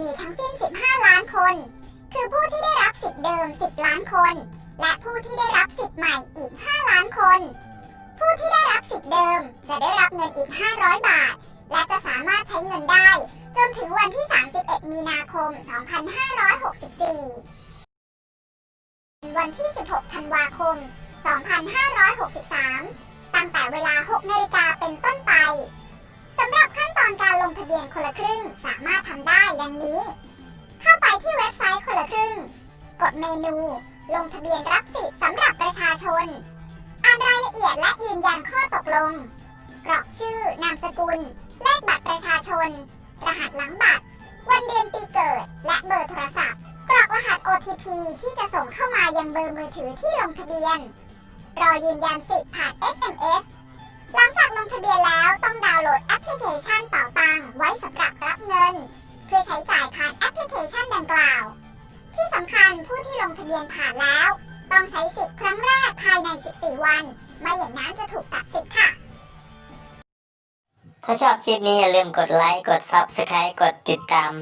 มีทั้งสิ้น 15 ล้านคน คือผู้ที่ได้รับสิทธิ์เดิม 10 ล้านคน และผู้ที่ได้รับสิทธิ์ใหม่อีก 5 ล้านคน ผู้ที่ได้รับสิทธิ์เดิมจะได้รับเงินอีก 500 บาท และจะสามารถใช้เงินได้ จนถึงวันที่ 31 มีนาคม 2564 วันที่ 16 ธันวาคม 2563 ตั้งแต่เวลา 6 นาฬิกาเป็นต้นไป สำหรับขั้นตอนการลงทะเบียนคนละครึ่งสา งนี้ เข้าไปที่เว็บไซต์คนละครึ่ง กดเมนู ลงทะเบียนรับสิทธิ์สำหรับประชาชน อ่านรายละเอียดและยืนยันข้อตกลง กรอกชื่อ นามสกุล เลขบัตรประชาชน รหัสหลังบัตร วันเดือนปีเกิด และเบอร์โทรศัพท์ กรอกรหัส OTP ที่จะส่งเข้ามายังเบอร์มือถือที่ลงทะเบียน รอยืนยันสิทธิ์ผ่าน SMS ทะเบียนผ่านแล้ว ต้องใช้สิทธิ์ครั้งแรกภายใน 14 วัน ไม่อย่างนั้นจะถูกตัดสิทธิ์ค่ะ ถ้าชอบคลิปนี้อย่าลืมกดไลค์ กด Subscribe กดติดตาม